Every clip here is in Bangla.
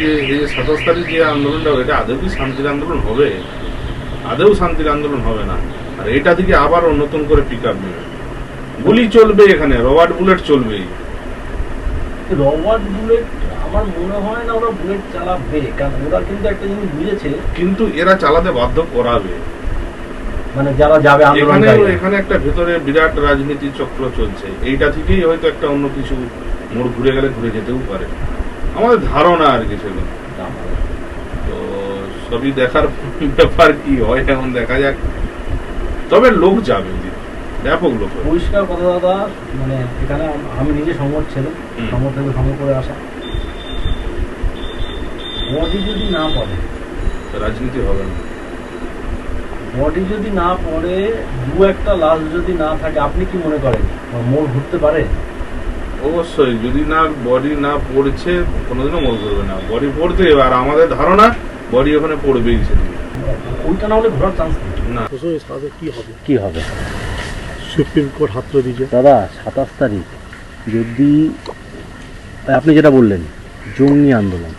যে এই সাতাশ তারিখ যে আন্দোলনটা হবে, এটা আদৌ কি শান্তির আন্দোলন হবে? আদৌ শান্তির আন্দোলন হবে না। আর এটা থেকে আবার নতুন করে পিক আপ নেবে। গুলি চলবে এখানে রবার্ট বুলেট চলবেই। রবার্ট বুলেট আমার মনে হয় না ওরা বুলেট চালাবে কারণ ওরা কিন্তু একটা জিনিস বুঝেছে। কিন্তু এরা চালাতে বাধ্য করাবে। মানে যারা যাবে এখানে এখানে একটা ভেতরে বিরাট রাজনীতি চক্র চলছে। এইটা থেকেই হয়তো একটা অন্য কিছু মোড় ঘুরে গেলে ঘুরে যেতেও পারে। আমাদের ধারণা আর কি সেগুলো। তো সবই দেখার ব্যাপার কি হয় এখন দেখা যাক। তবে লোক যাবে ব্যাপক লোক পরিষ্কার কথা দাদা মানে এখানে আমি নিজে সমর ছেলে। সমর থেকে সমর করে আসা। বডি যদি না পড়ে রাজনীতি হবে না। বডি যদি না পড়ে দু একটা লাশ যদি না থাকে আপনি কি মনে করেন? মোড় ঘুরতে পারে? অবশ্যই যদি না বডি না পড়ছে কোনোদিনও মনে করবে না। বডি পড়তে হবে আর আমাদের ধারণা বডি ওখানে পড়বেই সেদিন। ওইটা না হলে ঘোরার চান্স না। সাথে কি হবে? কি হবে? সুপ্রিম কোর্ট হাত দিয়েছে। দাদা সাতাশ তারিখ যদি আপনি যেটা বললেন জঙ্গি আন্দোলন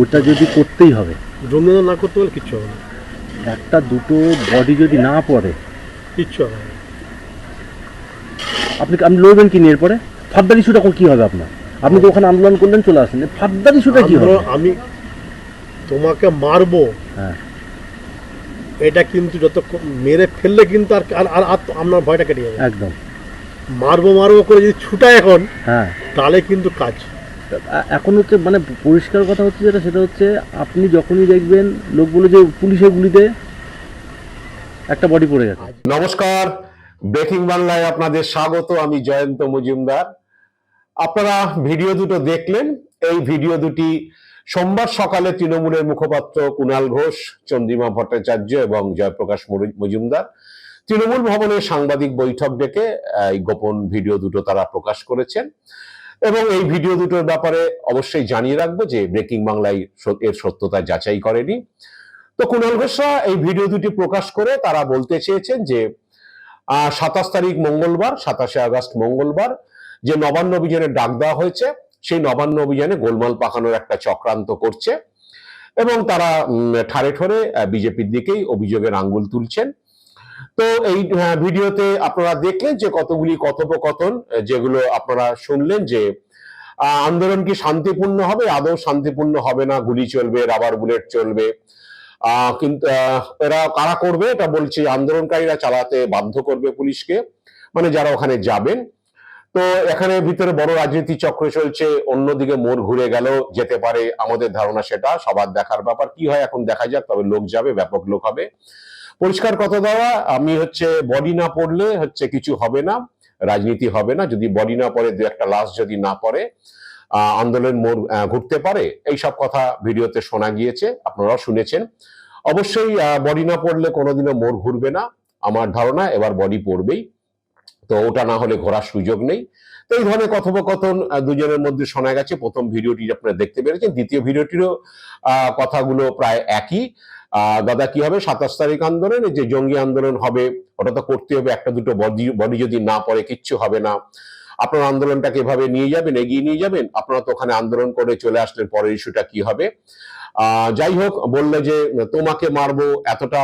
ওটা যদি করতেই হবে। জঙ্গিদল না করতে পারলে কিচ্ছু হবে না। একটা দুটো বডি যদি না পড়ে কিচ্ছু হবে না। আপনি আপনি লড়বেন কি নিয়ে এরপরে? ফাদ্দার ইস্যুটা কি হবে আপনার? আপনি তো ওখানে আন্দোলন করলেন চলে আসেন ফাদ্দার ইস্যুটা কি হবে? আমি তোমাকে মারবো। হ্যাঁ। এটা কিন্তু যত মেরে ফেললে কিন্তু আর আর আর আর আপনার ভয়টা কেটে যাবে। একদম। মারবো মারবো করে যদি ছুটায় এখন হ্যাঁ। তাহলে কিন্তু কাজ। এখন হচ্ছে মানে পরিষ্কার কথা হচ্ছে যেটা সেটা হচ্ছে আপনি যখনই দেখবেন লোক বলে যে পুলিশের গুলিতে একটা বডি পড়ে গেছে। নমস্কার ব্রেকিং বাংলায় আপনাদের স্বাগত আমি জয়ন্ত মজুমদার। আপনারা ভিডিও দুটো দেখলেন। এই ভিডিও দুটি সোমবার সকালে তৃণমূলের মুখপাত্র কুণাল ঘোষ, চন্দ্রিমা ভট্টাচার্য এবং জয়প্রকাশ মজুমদার। তৃণমূল ভবনে সাংবাদিক বৈঠক ডেকে এই গোপন ভিডিও দুটো তারা প্রকাশ করেছেন। এবং এই ভিডিও দুটোর ব্যাপারে অবশ্যই জানিয়ে রাখব যে ব্রেকিং বাংলায় এর সত্যতা যাচাই করেনি। তো কুণাল ঘোষরা এই ভিডিও দুটি প্রকাশ করে তারা বলতে চেয়েছেন যে সাতাশ তারিখ মঙ্গলবার, সাতাশে আগস্ট মঙ্গলবার যে নবান্ন অভিযানে ডাক দেওয়া হয়েছে, সেই নবান্ন অভিযানে গোলমাল পাকানোর একটা চক্রান্ত করছে। এবং তারা ঠারে ঠরে বিজেপির দিকেই অভিযোগের আঙ্গুল তুলছেন। তো এই ভিডিওতে আপনারা দেখলেন যে কতগুলি কথোপকথন যেগুলো আপনারা শুনলেন যে আন্দোলন কি শান্তিপূর্ণ হবে? আদৌ শান্তিপূর্ণ হবে না? গুলি চলবে, রাবার বুলেট চলবে। কিন্তু এরা কারা করবে? এটা বলছে, আন্দোলনকারীরা চালাতে বাধ্য করবে পুলিশকে। মানে যারা ওখানে যাবেন তো এখানে ভিতরে বড় রাজনীতি চক্র চলছে, অন্যদিকে মোড় ঘুরে গেল যেতে পারে আমাদের ধারণা সেটা, সবার দেখার ব্যাপার। কি হয় এখন দেখা যাক, তবে লোক যাবে, ব্যাপক লোক হবে। পরিষ্কার কথা দেওয়া, আমি হচ্ছে বডি না পড়লে হচ্ছে কিছু হবে না, রাজনীতি হবে না, যদি বডি না পড়ে, দু একটা লাশ যদি না পড়ে আন্দোলন মোড় ঘুরতে পারে এই সব কথা ভিডিওতে শোনা গিয়েছে, আপনারাও শুনেছেন। অবশ্যই বডি না পড়লে কোনোদিনও মোড় ঘুরবে না, আমার ধারণা, এবার বডি পড়বেই। তো ওটা না হলে ঘোরার সুযোগ নেই। তো এই ধরনের কথোপকথন দুজনের মধ্যে শোনা গেছে। প্রথম ভিডিওটি আপনারা দেখতে পেরেছেন। দ্বিতীয় ভিডিওটিরও কথাগুলো প্রায় একই। দাদা, কি হবে? সাতাশ তারিখ আন্দোলন যে জঙ্গি আন্দোলন হবে, ওটা তো করতে হবে। একটা দুটো বডি বডি যদি না পড়ে, কিচ্ছু হবে না। আপনার আন্দোলনটাকে এভাবে নিয়ে যাবেন, এগিয়ে নিয়ে যাবেন? আপনারা তো ওখানে আন্দোলন করে চলে আসলেন, পরের ইস্যুটা কি হবে? যাই হোক বললে যে তোমাকে মারবো, এতটা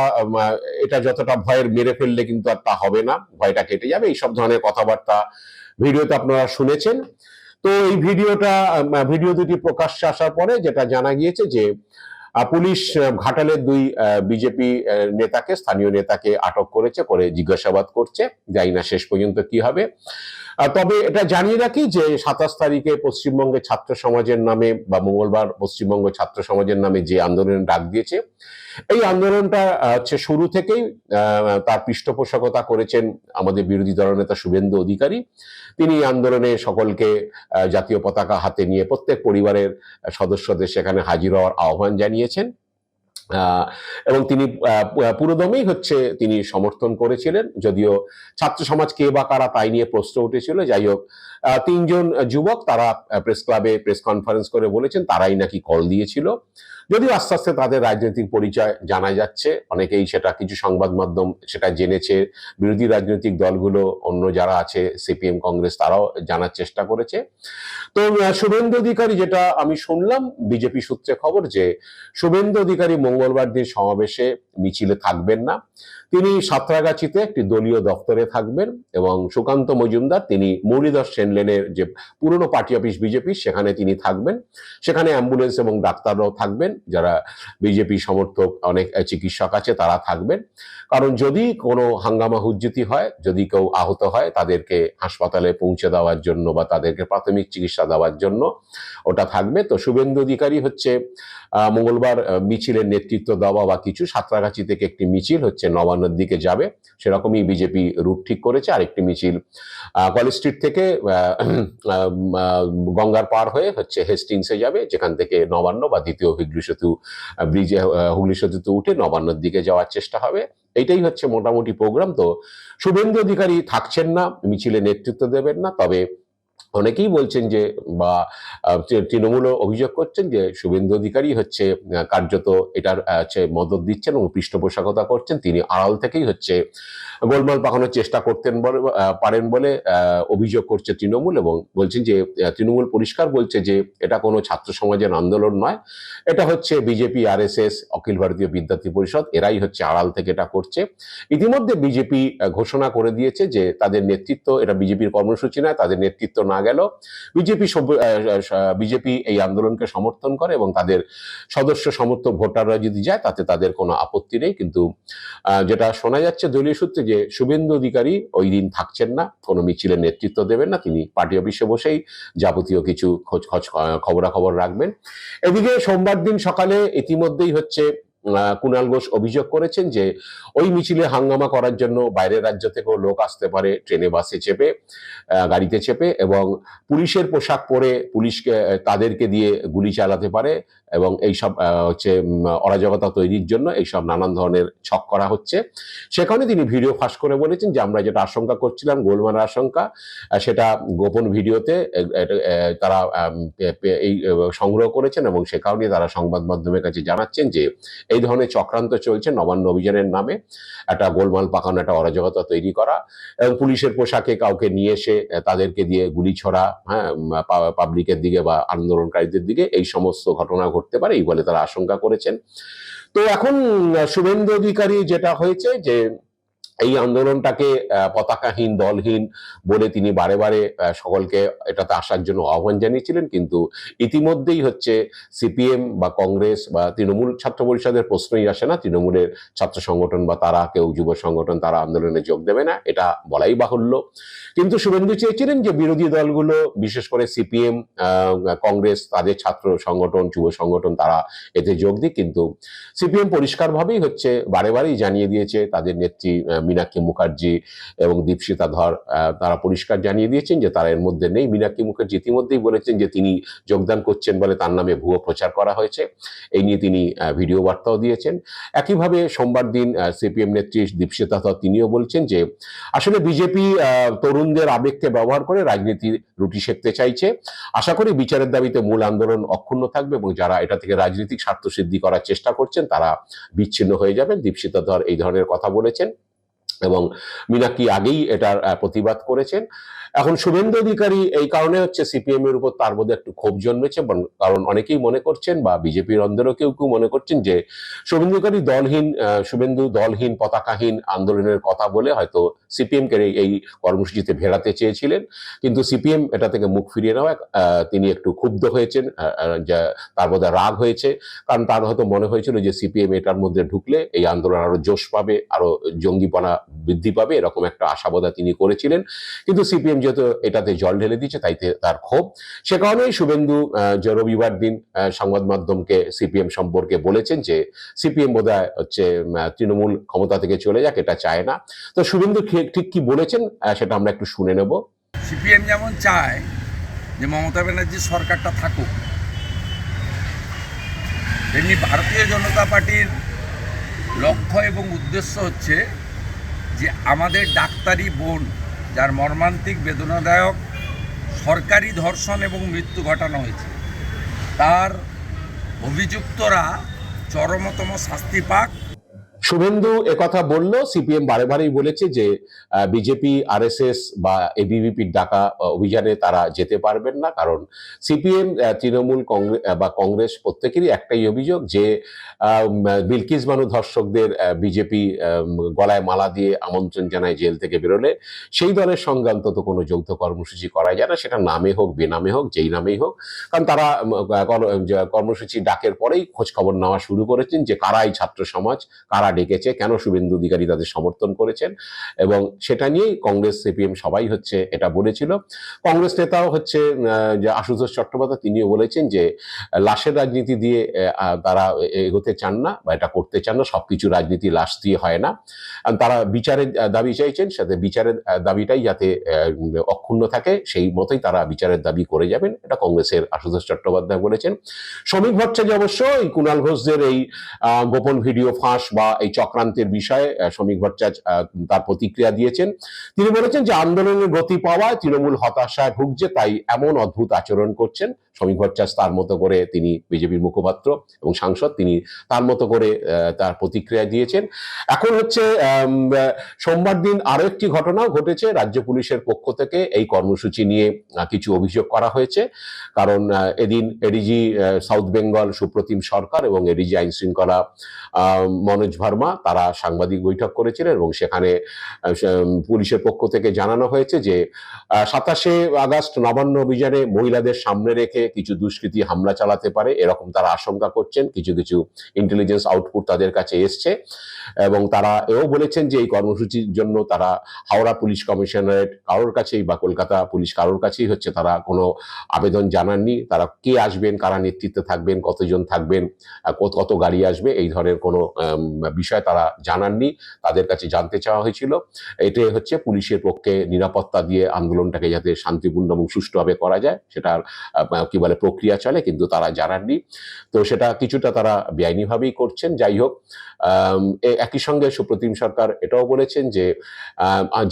এটা যতটা ভয়ের মেরে ফেললে কিন্তু আর তা হবে না, ভয়টা কেটে যাবে, এইসব ধরনের কথাবার্তা ভিডিওতে আপনারা শুনেছেন। তো এই ভিডিওটা ভিডিও দুটি প্রকাশ্যে আসার পরে যেটা জানা গিয়েছে যে পুলিশ ঘাটালের দুই বিজেপি নেতাকে, স্থানীয় নেতাকে আটক করেছে, করে জিজ্ঞাসাবাদ করছে যাই না শেষ পর্যন্ত কি হবে। তবে এটা জানিয়ে রাখি যে সাতাশ তারিখে পশ্চিমবঙ্গের ছাত্র সমাজের নামে বা মঙ্গলবার পশ্চিমবঙ্গ ছাত্র সমাজের নামে যে আন্দোলন ডাক দিয়েছে, এই আন্দোলনটা হচ্ছে শুরু থেকেই তার পৃষ্ঠপোষকতা করেছেন আমাদের বিরোধী দলনেতা শুভেন্দু অধিকারী। তিনি আন্দোলনে সকলকে জাতীয় পতাকা হাতে নিয়ে প্রত্যেক পরিবারের সদস্যদের সেখানে হাজির হওয়ার আহ্বান জানিয়েছেন। এবং তিনি পুরোদমেই হচ্ছে তিনি সমর্থন করেছিলেন, যদিও ছাত্র সমাজ কে বা কারা তাই নিয়ে প্রশ্ন উঠেছিল, যাই হোক তিনজন যুবক তারা প্রেস ক্লাবে প্রেস কনফারেন্স করে বলেছেন, তারাই নাকি কল দিয়েছিল। যদিও আস্তে আস্তে তাদের রাজনৈতিক পরিচয় জানা যাচ্ছে, অনেকেই সেটা কিছু সংবাদ মাধ্যম সেটা জেনেছে, বিরোধী রাজনৈতিক দলগুলো অন্য যারা আছে, সিপিএম, কংগ্রেস, তারাও জানার চেষ্টা করেছে। তো শুভেন্দু অধিকারী যেটা আমি শুনলাম, বিজেপি সূত্রে খবর যে শুভেন্দু অধিকারী মঙ্গলবার দিন সমাবেশে মিছিলে থাকবেন না। তিনি সাঁতরাগাছিতে একটি দলীয় দপ্তরে থাকবেন এবং সুকান্ত মজুমদার, তিনি মুরলীধর সেনলেনের যে পুরনো পার্টি অফিস বিজেপি, সেখানে তিনি থাকবেন। সেখানে অ্যাম্বুলেন্স এবং ডাক্তাররাও থাকবেন। যারা বিজেপি সমর্থক, অনেক চিকিৎসক আছে, তারা থাকবেন। কারণ যদি কোনো হাঙ্গামা হুজ্জুতি হয়, যদি কেউ আহত হয়, তাদেরকে হাসপাতালে পৌঁছে দেওয়ার জন্য বা তাদেরকে প্রাথমিক চিকিৎসা দেওয়ার জন্য ওটা থাকবে। তো শুভেন্দু অধিকারী হচ্ছে মঙ্গলবার মিছিলের নেতৃত্ব দেওয়া বা কিছু, সাঁতরাগাছি থেকে একটি মিছিল হচ্ছে নবান্নর দিকে যাবে। সেরকমই বিজেপি রুট ঠিক করেছে। আরেকটি মিছিল কলেজ স্ট্রিট থেকে গঙ্গার পার হয়ে হচ্ছে হেস্টিংসে যাবে, যেখান থেকে নবান্ন বা দ্বিতীয় হুগলি সেতু ব্রিজে হুগলি সেতুতে উঠে নবান্নর দিকে যাওয়ার চেষ্টা হবে। এটাই হচ্ছে মোটামুটি প্রোগ্রাম তো শুভেন্দু অধিকারী থাকছেন না, মিছিলে নেতৃত্ব দেবেন না, তবে অনেকেই বলছেন যে, বা তৃণমূলও অভিযোগ করছেন যে, শুভেন্দু অধিকারী হচ্ছে কার্যত এটার হচ্ছে মদত দিচ্ছেন এবং পৃষ্ঠপোষকতা করছেন। তিনি আড়াল থেকেই হচ্ছে গোলমাল পাকানোর চেষ্টা করতেন বলে পারেন বলে অভিযোগ করছে তৃণমূল এবং বলছেন যে তৃণমূল পরিষ্কার বলছে যে, এটা কোনো ছাত্র সমাজের আন্দোলন নয়। এটা হচ্ছে বিজেপি, আরএসএস, অখিল ভারতীয় বিদ্যার্থী পরিষদ, এরাই হচ্ছে আড়াল থেকে এটা করছে। ইতিমধ্যে বিজেপি ঘোষণা করে দিয়েছে যে, তাদের নেতৃত্ব, এটা বিজেপির কর্মসূচি নয়, তাদের নেতৃত্ব না গেল। বিজেপি বিজেপি এই আন্দোলনকে সমর্থন করে এবং তাদের সদস্য সমর্থক ভোটাররা যদি যায়, তাতে তাদের কোনো আপত্তি নেই। কিন্তু যেটা শোনা যাচ্ছে দলীয় সূত্রে যে শুভেন্দু অধিকারী ওই দিন থাকছেন না, কোনো মিছিলের নেতৃত্ব দেবেন না, তিনি পার্টি অফিসে বসেই যাবতীয় কিছু খোঁজ খোঁজ খবরাখবর রাখবেন। এদিকে সোমবার দিন সকালে ইতিমধ্যেই হচ্ছে কুণাল ঘোষ অভিযোগ করেছেন যে ওই মিছিলে হাঙ্গামা করার জন্য বাইরের রাজ্য থেকেও লোক আসতে পারে, ট্রেনে বাসে চেপে গাড়িতে চেপে এবং পুলিশের পোশাক পরে পুলিশকে তাদেরকে দিয়ে গুলি চালাতে পারে। এবং এইসব হচ্ছে অরাজকতা তৈরির জন্য এইসব নানান ধরনের ছক করা হচ্ছে। সেখানে তিনি ভিডিও ফাঁস করে বলেছেন যে, আমরা যেটা আশঙ্কা করছিলাম, গোলমালের আশঙ্কা সেটা গোপন ভিডিওতে তারা এই সংগ্রহ করেছেন এবং সে কারণে তারা সংবাদ মাধ্যমের কাছে জানাচ্ছেন যে, এই ধরনের চক্রান্ত চলছে নবান্ন অভিযানের নামে। একটা গোলমাল পাকানো, একটা অরাজকতা তৈরি করা এবং পুলিশের পোশাকে কাউকে নিয়ে এসে তাদেরকে দিয়ে গুলি ছড়া হ্যাঁ পাবলিকের দিকে বা আন্দোলনকারীদের দিকে এই সমস্ত ঘটনা ঘটতে পারে এই বলে তারা আশঙ্কা করেছেন। তো এখন শুভেন্দু অধিকারী যেটা হয়েছে যে এই আন্দোলনটাকে পতাকাহীন, দলহীন বলে তিনি বারে বারে সকলকে এটাতে আসার জন্য আহ্বান জানিয়েছিলেন। কিন্তু ইতিমধ্যেই হচ্ছে সিপিএম বা কংগ্রেস বা তৃণমূল ছাত্র পরিষদের প্রশ্নই আসে না। তৃণমূলের ছাত্র সংগঠন বা তারা, কেউ যুব সংগঠন, তারা আন্দোলনে যোগ দেবে না, এটা বলাই বাহুল্য। কিন্তু শুভেন্দু চেয়েছিলেন যে বিরোধী দলগুলো, বিশেষ করে সিপিএম কংগ্রেস, তাদের ছাত্র সংগঠন, যুব সংগঠন, তারা এতে যোগ দিক। কিন্তু সিপিএম পরিষ্কারভাবেই হচ্ছে বারে বারেই জানিয়ে দিয়েছে, তাদের নেত্রী মীনাক্ষী মুখার্জি এবং দীপশিতা ধর তারা পরিষ্কার জানিয়ে দিয়েছেন যে তারা এর মধ্যে নেই। মীনাক্ষী মুখার্জি ইতিমধ্যেই বলেছেন যে তিনি যোগদান করছেন বলে তার নামে ভুয়ো প্রচার করা হয়েছে। এই নিয়ে তিনি ভিডিও বার্তাও দিয়েছেন। একইভাবে সোমবার দিন সিপিএম নেত্রী দীপশিতা ধর তিনিও বলছেন যে আসলে বিজেপি তরুণদের আবেগকে ব্যবহার করে রাজনীতির রুটি সেঁকতে চাইছে। আশা করি বিচারের দাবিতে মূল আন্দোলন অক্ষুণ্ণ থাকবে এবং যারা এটা থেকে রাজনৈতিক স্বার্থ সিদ্ধি করার চেষ্টা করছেন তারা বিচ্ছিন্ন হয়ে যাবেন। দীপশিতা ধর এই ধরনের কথা বলেছেন। এবং মীনাক্ষী আগেই এটার প্রতিবাদ করেছেন। এখন শুভেন্দু অধিকারী এই কারণে হচ্ছে সিপিএম এর উপর তার মধ্যে একটু ক্ষোভ জন্মেছে কারণ অনেকেই মনে করছেন বা বিজেপির অন্দরও কেউ কেউ মনে করছেন যে শুভেন্দু অধিকারী দলহীন শুভেন্দু দলহীন, পতাকাহীন আন্দোলনের কথা বলে হয়তো সিপিএম কে এই কর্মসূচিতে ভেড়াতে চেয়েছিলেন। কিন্তু সিপিএম এটা থেকে মুখ ফিরিয়ে নেওয়া তিনি একটু ক্ষুব্ধ হয়েছেন তার মধ্যে রাগ হয়েছে। কারণ তার হয়তো মনে হয়েছিল যে সিপিএম এটার মধ্যে ঢুকলে এই আন্দোলন আরও জোশ পাবে, আরও জঙ্গিপনা বৃদ্ধি পাবে, এরকম একটা আশাবাদা তিনি করেছিলেন। কিন্তু সিপিএম যেহেতু এটাতে জল ঢেলে দিচ্ছে তাইতে তার ক্ষোভ। সে কারণেই শুভেন্দু যে রবিবার দিন সংবাদ মাধ্যমকে সিপিএম সম্পর্কে বলেছেন যে, সিপিএম বোধহয় হচ্ছে তৃণমূল ক্ষমতা থেকে চলে যাক, এটা চায় না। তো শুভেন্দু ঠিক কি বলেছেন? সেটা আমরা একটু শুনে নেব। সিপিএম যেমন চায় যে মমতা ব্যানার্জি সরকারটা থাকুক, তেমনি ভারতীয় জনতা পার্টির লক্ষ্য এবং উদ্দেশ্য হচ্ছে যে আমাদের ডাক্তারি বোন, যার মর্মান্তিক বেদনাদায়ক সরকারি ধর্ষণ এবং মৃত্যু ঘটানো হয়েছে, তার অভিযুক্তরা চরমতম শাস্তি পাক। শুভেন্দু একথা বলল, সিপিএম বারে বারেই বলেছে যে বিজেপি, আরএসএস বা এবিভিপির ডাকা অভিযানে তারা যেতে পারবেন না। কারণ সিপিএম তৃণমূল কংগ্রেস বা কংগ্রেস প্রত্যেকেরই একটাই অভিযোগ যে বিলকিস বানু ধর্ষকদের বিজেপি গলায় মালা দিয়ে আমন্ত্রণ জানায় জেল থেকে বেরোলে। সেই দলের সঙ্গে অন্তত কোনো যৌথ কর্মসূচি করা যায় না। সেটা নামে হোক, বেনামে হোক, যেই নামেই হোক। কারণ তারা কর্মসূচি ডাকের পরেই খোঁজ খবর নেওয়া শুরু করেছেন যে, কারাই ছাত্র সমাজ, কারা ডেকেছে, কেন শুভেন্দু অধিকারী তাদের সমর্থন করেছেন? এবং সেটা নিয়েই কংগ্রেস, সিপিএম সবাই হচ্ছে এটা বলেছিল। কংগ্রেস নেতাও হচ্ছে যে আশুতোষ চট্টোপাধ্যায়, তিনিও বলেছেন যে, লাশের রাজনীতি দিয়ে তারা এগোতে চান না বা এটা করতে চান না, সবকিছু রাজনীতি লাশ দিয়ে হয় না। তারা বিচারের দাবি চাইছেন, সাথে বিচারের দাবিটাই যাতে অক্ষুণ্ণ থাকে, সেই মতোই তারা বিচারের দাবি করে যাবেন, এটা কংগ্রেসের আশুতোষ চট্টোপাধ্যায় বলেছেন। শ্রমিক ভট্টাচার্য অবশ্য, এই কুণাল ঘোষদের এই গোপন ভিডিও ফাঁস বা এই চক্রান্তের বিষয়ে শ্রমিক ভট্টাচার্য তার প্রতিক্রিয়া দিয়েছেন। তিনি বলেছেন যে, আন্দোলনের গতি পাওয়ায় তৃণমূল হতাশায় ভুগছে, তাই এমন অদ্ভুত আচরণ করছেন। শ্রমিক ভট্টাচার্য তার মতো করে তিনি বিজেপির মুখপাত্র এবং সাংসদ, তিনি তার মতো করে তার প্রতিক্রিয়া দিয়েছেন। এখন হচ্ছে সোমবার দিন আরও একটি ঘটনাও ঘটেছে। রাজ্য পুলিশের পক্ষ থেকে এই কর্মসূচি নিয়ে কিছু অভিযোগ করা হয়েছে। কারণ এদিন এডিজি সাউথ বেঙ্গল সুপ্রতিম সরকার এবং এডিজি আইন শৃঙ্খলা মনোজ ভার্মা, তারা সাংবাদিক বৈঠক করেছিলেন এবং সেখানে পুলিশের পক্ষ থেকে জানানো হয়েছে যে সাতাশে আগস্ট নবান্ন অভিযানে মহিলাদের সামনে রেখে কিছু দুষ্কৃতী হামলা চালাতে পারে, এরকম তারা আশঙ্কা করছেন, কিছু কিছু ইন্টেলিজেন্স আউটপুট তাদের কাছে এসছে, এবং তারা এও বলেছেন যে এই কর্মসূচির জন্য তারা হাওড়া পুলিশ কমিশনারেট কারোর কাছেই বা কলকাতা পুলিশ কারোর কাছেই হচ্ছে তারা কোনো আবেদন জানাননি, তারা কে আসবেন, কারা নেতৃত্বে থাকবেন, কতজন থাকবেন কত গাড়ি আসবে, এই ধরনের কোনো বিষয় তারা জানাননি, তাদের কাছে জানতে চাওয়া হয়েছিল। এতে হচ্ছে পুলিশের পক্ষে নিরাপত্তা দিয়ে আন্দোলনটাকে যাতে শান্তিপূর্ণ এবং সুষ্ঠুভাবে করা যায় সেটার কি বলে, প্রক্রিয়া চলে, কিন্তু তারা জানাননি। তো সেটা কিছুটা তারা বেআইনিভাবেই করছেন। যাই হোক একই সঙ্গে সুপ্রতিম সরকার এটাও বলেছেন যে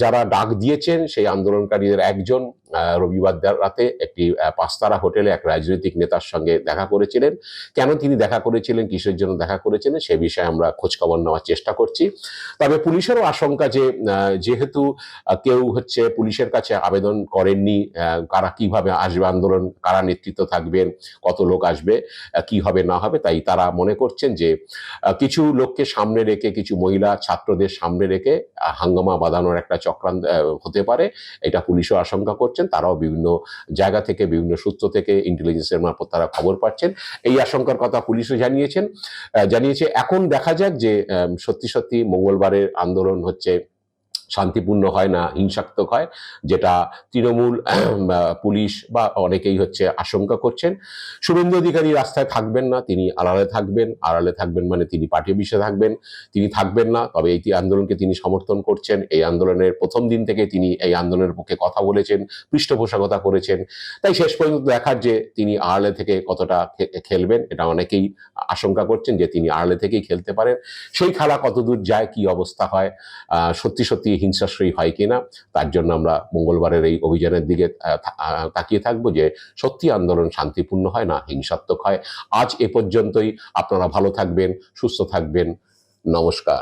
যারা ডাক দিয়েছেন, সেই আন্দোলনকারীদের একজন রবিবার রাতে একটি পাঁচতারা হোটেলে এক রাজনৈতিক নেতার সঙ্গে দেখা করেছিলেন। কেন তিনি দেখা করেছিলেন, কিসের জন্য দেখা করেছিলেন, সে বিষয়ে আমরা খোঁজখবর নেওয়ার চেষ্টা করছি। তবে পুলিশেরও আশঙ্কা যে যেহেতু কেউ হচ্ছে পুলিশের কাছে আবেদন করেননি কারা কীভাবে আসবে আন্দোলন, কারা নেতৃত্ব থাকবেন, কত লোক আসবে কি হবে, না হবে, তাই তারা মনে করছেন যে কিছু লোককে সামনে রেখে, কিছু মহিলা, ছাত্রদের সামনে রেখে হাঙ্গামা বাঁধানোর একটা চক্রান্ত হতে পারে, এটা পুলিশও আশঙ্কা করছেন, তারাও বিভিন্ন জায়গা থেকে, বিভিন্ন সূত্র থেকে ইন্টেলিজেন্সের মারফত তারা খবর পাচ্ছেন। এই আশঙ্কার কথা পুলিশও জানিয়েছেন জানিয়েছে। এখন দেখা যাক যে সত্যি সত্যি মঙ্গলবারের আন্দোলন হচ্ছে শান্তিপূর্ণ হয় না হিংসাত্মক হয় যেটা তৃণমূল পুলিশ বা অনেকেই হচ্ছে আশঙ্কা করছেন। শুভেন্দু অধিকারী রাস্তায় থাকবেন না তিনি আড়ালে থাকবেন। আড়ালে থাকবেন মানে তিনি পার্টি অফিসে থাকবেন। তিনি থাকবেন না তবে এই আন্দোলনকে তিনি সমর্থন করছেন। এই আন্দোলনের প্রথম দিন থেকে তিনি এই আন্দোলনের পক্ষে কথা বলেছেন পৃষ্ঠপোষকতা করেছেন। তাই শেষ পর্যন্ত দেখার যে তিনি আড়ালে থেকে কতটা খেলবেন এটা অনেকেই আশঙ্কা করছেন যে তিনি আড়ালে থেকেই খেলতে পারেন। সেই খেলা কতদূর যায় কি অবস্থা হয় আহ, সত্যি সত্যি হিংসাশ্রয়ী হয় কিনা, তার জন্য আমরা মঙ্গলবারের এই অভিযানের দিকে তাকিয়ে থাকব যে সত্যি আন্দোলন শান্তিপূর্ণ হয় না, হিংসাত্মক হয়। আজ এ পর্যন্তই। আপনারা ভালো থাকবেন, সুস্থ থাকবেন। নমস্কার।